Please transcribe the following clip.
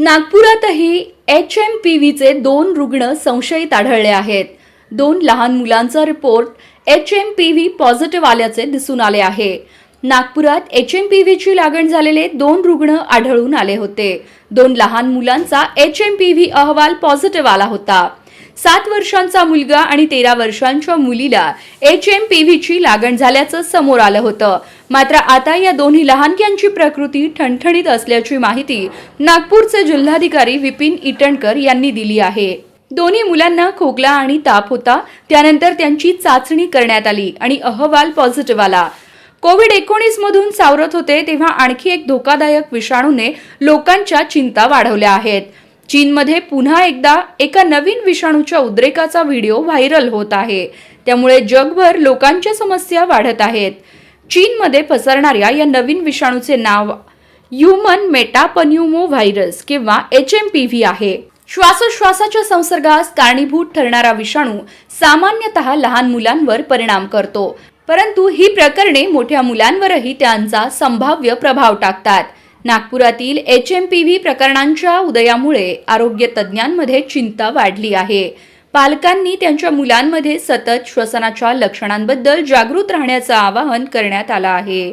नागपुरातही H M P व्हीचे दोन रुग्ण संशयित आढळले आहेत. दोन लहान मुलांचा report H M P V positive आल्याचे दिसून आले आहे. नागपुरात एच एम पी व्हीची लागण झालेले दोन रुग्ण आढळून आले होते. दोन लहान मुलांचा एच एम पी व्ही अहवाल पॉझिटिव्ह आला होता. सात वर्षांचा मुलगा आणि तेरा वर्षांच्या मुलीला एच एम पी व्हीची लागण झाल्याचं समोर आलं होतं. मात्र आता या दोन्ही लहानग्यांची प्रकृती ठणठणीत असल्याची माहिती नागपूरचे जिल्हाधिकारी विपिन इटणकर यांनी दिली आहे. दोन्ही मुलांना खोकला आणि ताप होता. त्यानंतर त्यांची चाचणी करण्यात आली आणि अहवाल पॉझिटिव्ह आला. कोविड एकोणीस मधून सावरत होते तेव्हा आणखी एक धोकादायक विषाणूने लोकांच्या चिंता वाढवल्या आहेत. चीनमध्ये पुन्हा एकदा एका नवीन विषाणूच्या उद्रेकाचा व्हिडिओ व्हायरल होत आहे. त्यामुळे जगभर लोकांच्या समस्या वाढत आहेत. चीनमध्ये पसरणाऱ्या या नवीन विषाणूचे नाव ह्युमन मेटापन्युमो व्हायरस किंवा एच एम पी व्ही आहे. श्वासोश्वासाच्या संसर्गास कारणीभूत ठरणारा विषाणू सामान्यतः लहान मुलांवर परिणाम करतो. परंतु ही प्रकरणे मोठ्या मुलांवरही त्यांचा संभाव्य प्रभाव टाकतात. नागपुरातील एच एम पी व्ही प्रकरणांच्या उदयामुळे आरोग्य तज्ज्ञांमध्ये चिंता वाढली आहे. पालकांनी त्यांच्या मुलांमध्ये सतत श्वसनाच्या लक्षणांबद्दल जागृत राहण्याचं आवाहन करण्यात आलं आहे.